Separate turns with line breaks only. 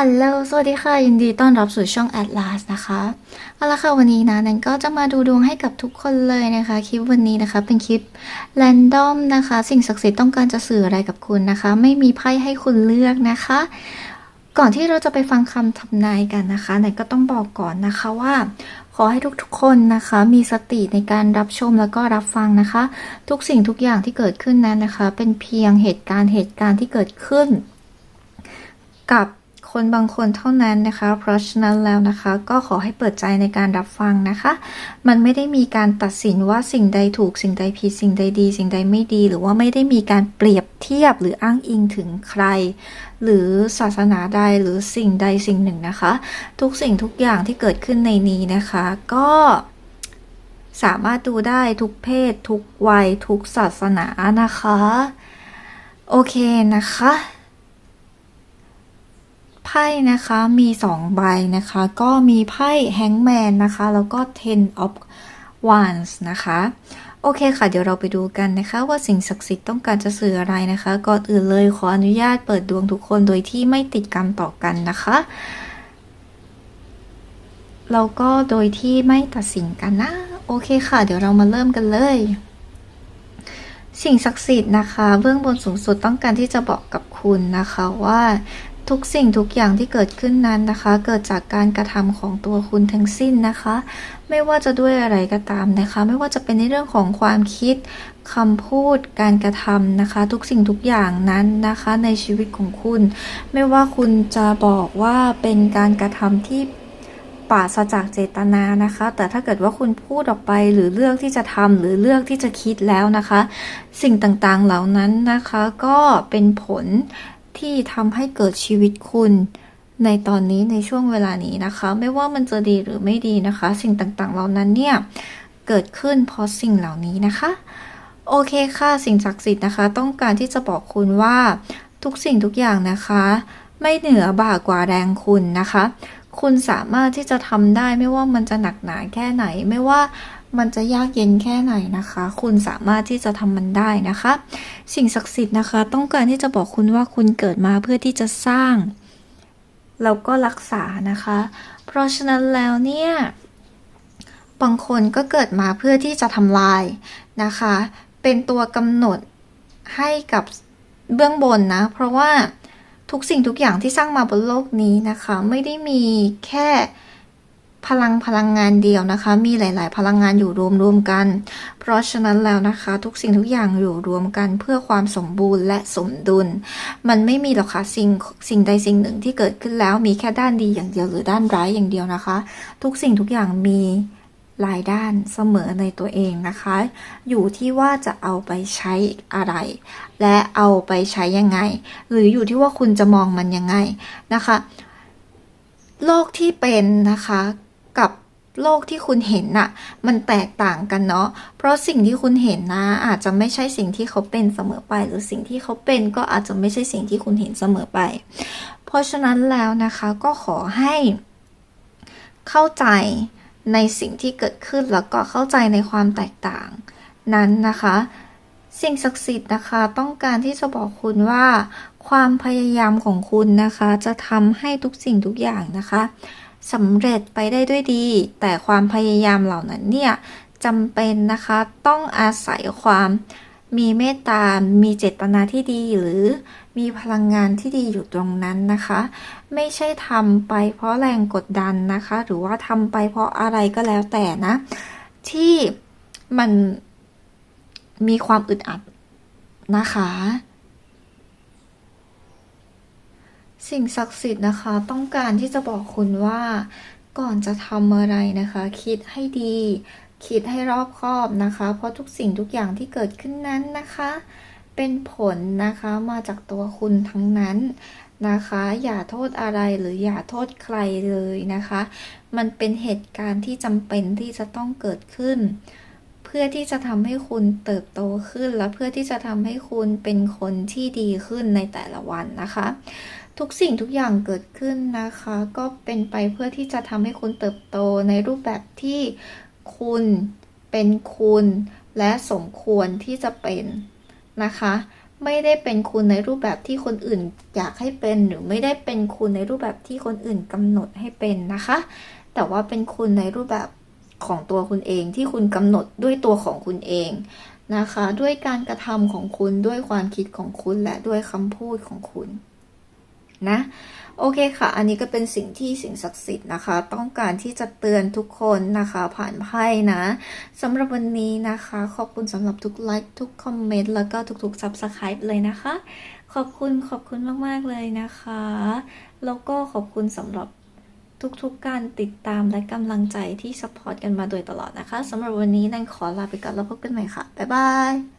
อัลโลสวัสดีค่ะ ยินดีต้อนรับสู่ช่อง Atlas นะคะเอาละค่ะวันนี้นะนันก็จะมาดูดวงให้กับทุกคนเลยนะคะ คลิปวันนี้นะคะเป็นคลิปแรนดอมนะคะ สิ่งศักดิ์สิทธิ์ต้องการจะสื่ออะไรกับคุณนะคะ ไม่มีไพ่ให้คุณเลือกนะคะ ก่อนที่เราจะไปฟังคำทำนายกันนะคะนันก็ต้องบอกก่อนนะคะว่า ขอให้ทุกๆคนนะคะ มีสติในการรับชมแล้วก็รับฟังนะคะ ทุกสิ่งทุกอย่างที่เกิดขึ้นนั้นนะคะ เป็นเพียงเหตุการณ์เหตุการณ์ที่เกิดขึ้น กับ คนบางคนเท่านั้นนะคะ เพราะฉะนั้นแล้วนะคะ ก็ขอให้เปิดใจในการรับฟังนะคะ มันไม่ได้มีการตัดสินว่าสิ่งใดถูกสิ่งใดผิดสิ่งใดดี สิ่งใดไม่ดี หรือว่าไม่ได้มีการเปรียบเทียบหรืออ้างอิงถึงใคร หรือศาสนาใดหรือสิ่งใดสิ่งหนึ่งนะคะ ทุกสิ่งทุกอย่างที่เกิดขึ้นในนี้นะคะ ก็สามารถดูได้ทุกเพศ ทุกวัย ทุกศาสนานะคะ โอเคนะคะ ไพ่นะคะมีสองใบนะคะ ก็มีไพ่แฮงแมนนะคะ แล้วก็ Ten of Wands นะคะ โอเคค่ะ เดี๋ยวเราไปดูกันนะคะ ว่าสิ่งศักดิ์สิทธิ์ต้องการจะสื่ออะไรนะคะ ก่อนอื่นเลยขออนุญาตเปิดดวงทุกคนโดยที่ไม่ติดกรรมต่อกันนะคะแล้วก็โดยที่ไม่ตัดสินกันนะ โอเคค่ะ เดี๋ยวเรามาเริ่มกันเลย สิ่งศักดิ์สิทธิ์นะคะ เบื้องบนสูงสุดต้องการที่จะบอกกับคุณนะคะว่าทุกสิ่งทุกอย่างที่เกิดขึ้นนั้นนะคะ เกิดจากการกระทำของตัวคุณทั้งสิ้นนะคะ ไม่ว่าจะด้วยอะไรก็ตามนะคะ ไม่ว่าจะเป็นในเรื่องของความคิดคำพูดการกระทำนะคะ ทุกสิ่งทุกอย่างนั้นนะคะในชีวิตของคุณ ไม่ว่าคุณจะบอกว่าเป็นการกระทำที่ ปราศจากเจตนานะคะ แต่ถ้าเกิดว่าคุณพูดออกไปหรือเลือกที่จะทำหรือเลือกที่จะคิดแล้วนะคะ สิ่งต่างๆเหล่านั้นนะคะก็เป็นผลที่ทำให้เกิดชีวิตคุณในตอนนี้ในช่วงเวลานี้นะคะ ไม่ว่ามันจะดีหรือไม่ดีนะคะ สิ่งต่างๆ เหล่านั้นเนี่ยเกิดขึ้นเพราะสิ่งเหล่านี้นะคะ โอเคค่ะสิ่งศักดิ์สิทธิ์นะคะ ต้องการที่จะบอกคุณว่าทุกสิ่งทุกอย่างนะคะ ไม่เหนือบ่ากว่าแรงคุณนะคะ คุณสามารถที่จะทำได้ไม่ว่ามันจะหนักหนาแค่ไหน ไม่ว่ามันจะยากเย็นแค่ไหนนะคะ คุณสามารถที่จะทำมันได้นะคะ สิ่งศักดิ์สิทธิ์นะคะ ต้องการที่จะบอกคุณว่าคุณเกิดมาเพื่อที่จะสร้าง แล้วก็รักษานะคะ เพราะฉะนั้นแล้วเนี่ยบางคนก็เกิดมาเพื่อที่จะทำลายนะคะ เป็นตัวกำหนดให้กับเบื้องบนนะ เพราะว่า ทุกสิ่งทุกอย่างที่สร้างมาบนโลกนี้นะคะ ไม่ได้มีแค่พลังพลังงานเดียวนะคะ มีหลาย ๆ พลังงานอยู่รวมๆกัน เพราะฉะนั้นแล้วนะคะ ทุกสิ่งทุกอย่างอยู่รวมกันเพื่อความสมบูรณ์และสมดุล มันไม่มีหรอกค่ะสิ่งสิ่งใดสิ่งหนึ่งที่เกิดขึ้นแล้วมีแค่ด้านดีอย่างเดียวหรือด้านร้ายอย่างเดียวนะคะ ทุกสิ่งทุกอย่างมี หลายด้านเสมอในตัวเองนะคะ อยู่ที่ว่าจะเอาไปใช้อะไร และเอาไปใช้ยังไง หรืออยู่ที่ว่าคุณจะมองมันยังไงนะคะ โลกที่เป็นนะคะกับโลกที่คุณเห็นน่ะ มันแตกต่างกันเนาะ เพราะสิ่งที่คุณเห็นนะ อาจจะไม่ใช่สิ่งที่เขาเป็นเสมอไป หรือสิ่งที่เขาเป็นก็อาจจะไม่ใช่สิ่งที่คุณเห็นเสมอไป เพราะฉะนั้นแล้วนะคะก็ขอให้เข้าใจ ในสิ่งที่เกิดขึ้นแล้วก็เข้าใจในความแตกต่าง นั้นนะคะ สิ่งศักดิ์สิทธิ์นะคะ ต้องการที่จะบอกคุณว่า ความพยายามของคุณนะคะ จะทำให้ทุกสิ่งทุกอย่างนะคะสำเร็จไปได้ด้วยดี แต่ความพยายามเหล่านั้นเนี่ยจำเป็นนะคะต้องอาศัยความมีเมตตา มีเจตนาที่ดีหรือ มีพลังงานที่ดีอยู่ตรงนั้นนะคะ ไม่ใช่ทำไปเพราะแรงกดดันนะคะ หรือว่าทำไปเพราะอะไรก็แล้วแต่นะ ที่มันมีความอึดอัดนะคะ สิ่งศักดิ์สิทธิ์นะคะ ต้องการที่จะบอกคุณว่าก่อนจะทำอะไรนะคะ คิดให้ดี คิดให้รอบคอบนะคะ เพราะทุกสิ่งทุกอย่างที่เกิดขึ้นนั้นนะคะ เป็นผลนะคะมาจากตัวคุณทั้งนั้นนะคะ อย่าโทษอะไรหรืออย่าโทษใครเลยนะคะ มันเป็นเหตุการณ์ที่จำเป็นที่จะต้องเกิดขึ้น เพื่อที่จะทำให้คุณเติบโตขึ้น และเพื่อที่จะทำให้คุณเป็นคนที่ดีขึ้นในแต่ละวันนะคะ ทุกสิ่งทุกอย่างเกิดขึ้นนะคะ ก็เป็นไปเพื่อที่จะทำให้คุณเติบโตในรูปแบบที่คุณเป็นคุณ และสมควรที่จะเป็น นะคะ ไม่ได้เป็นคุณในรูปแบบที่คนอื่นอยากให้เป็น หรือไม่ได้เป็นคุณในรูปแบบที่คนอื่นกำหนดให้เป็นนะคะ แต่ว่าเป็นคุณในรูปแบบของตัวคุณเองที่คุณกำหนดด้วยตัวของคุณเองนะคะ ด้วยการกระทำของคุณด้วยความคิดของคุณและด้วยคำพูดของคุณ นะโอเคค่ะ อันนี้ก็เป็นสิ่งที่สิ่งศักดิ์สิทธิ์นะคะ ต้องการที่จะเตือนทุกคนนะคะผ่านไพ่นะสำหรับวันนี้นะคะ ขอบคุณสำหรับทุกไลค์ทุกคอมเมนต์แล้วก็ทุกๆ Subscribe เลยนะคะ ขอบคุณขอบคุณมากๆเลยนะคะ แล้วก็ขอบคุณสำหรับทุกๆการติดตามและกำลังใจที่สปอร์ตกันมาโดยตลอดนะคะสำหรับวันนี้นันขอลาไปก่อนแล้วพบกันใหม่ค่ะ บ๊ายบาย